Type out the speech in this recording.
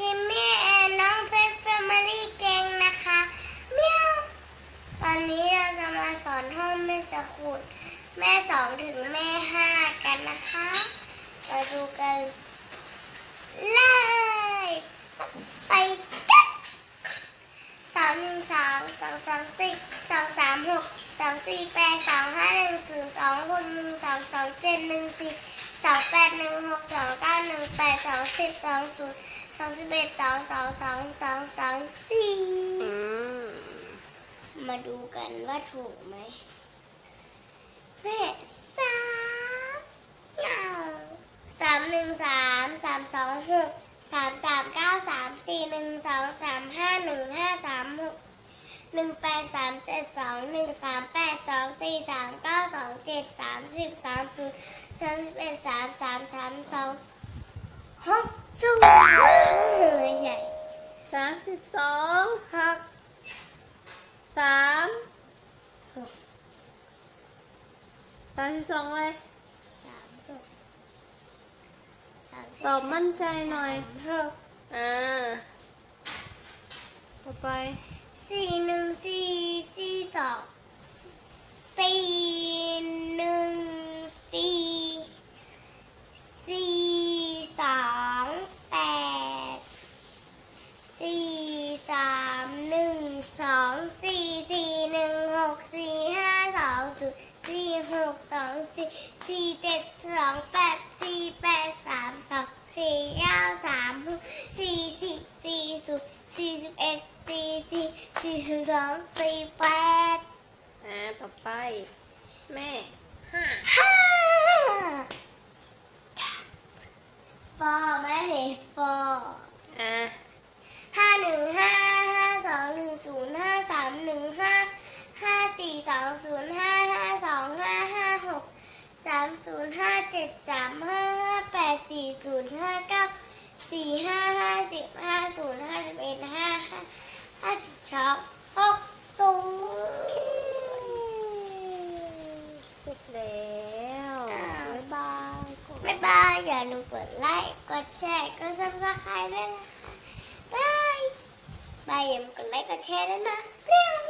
พิมพ์แม่แอนน้องเพชรแฟมิลี่เก่งนะคะเมียวตอนนี้เราจะมาสอนห้องแม่สกุลแม่สองถึงแม่ห้ากันนะคะมาดูกันเลยไปกันสามหนึ่งสองสองสองสี่สองสามหกสองสี่แปดสองห้าหนึ่งศูนย์สองหกหนึ่งสองสองเจ็ดหนึ่งสี่ สองแปดหนึ่งหกสองเก้าหนึ่งแปดสองสิบสองศูนย์สองสิบเอ็ดสองสองสองสองสองสี่อืมมาดูกันว่าถูกไหมเลขสามเอาสามหนึ่งสามสามสองหกสามสามเก้าสามสี่หนึ่งสองสามห้าหนึ่งห้าสามหกหนึ่งแปดสามเจ็ดสองหนึ่งสามแปดสองสี่สามเก้าสอง เจ็ดสามสิบสามศูนย์สามสิบเอ็ดสามสามสามสองหกศูนย์ใหญ่สามสิบสองหกสามหกสามสิบสองเลยสามหกสามตอบมั่นใจหน่อยหกอ่าต่อไปสี่หนึ่งสี่สี่สอง สี่หกสองสี่สี่เจ็ดสองแปดสี่แปดสามสองสี่เก้าสามหกสี่สิบสี่ศูนย์สี่สิบเอ็ดสี่สี่สี่สิบสองสี่แปดอ่าต่อไป แม่ห้าห้าปอแม่เห็นปออ่าห้าหนึ่งห้าห้าสองหนึ่งศูนย์ห้าสามหนึ่งห้าห้าสี่สองศูนย์ห้าห้าสองห้าห้าหกสามศูนย์ห้าเจ็ดสามห้าห้าแปดสี่ศูนย์ห้าเก้าสี่ห้าห้าสิบห้าศูนย์ห้าสิบเอ็ดห้าห้าห้าสิบสองหกศูนย์เสร็จแล้วบ๊ายบายบ๊ายบายอย่าลืมกดไลค์กดแชร์กดซับสไครต์ด้วยนะคะบายบายอย่าลืมกดไลค์กดแชร์ด้วยนะเร็ว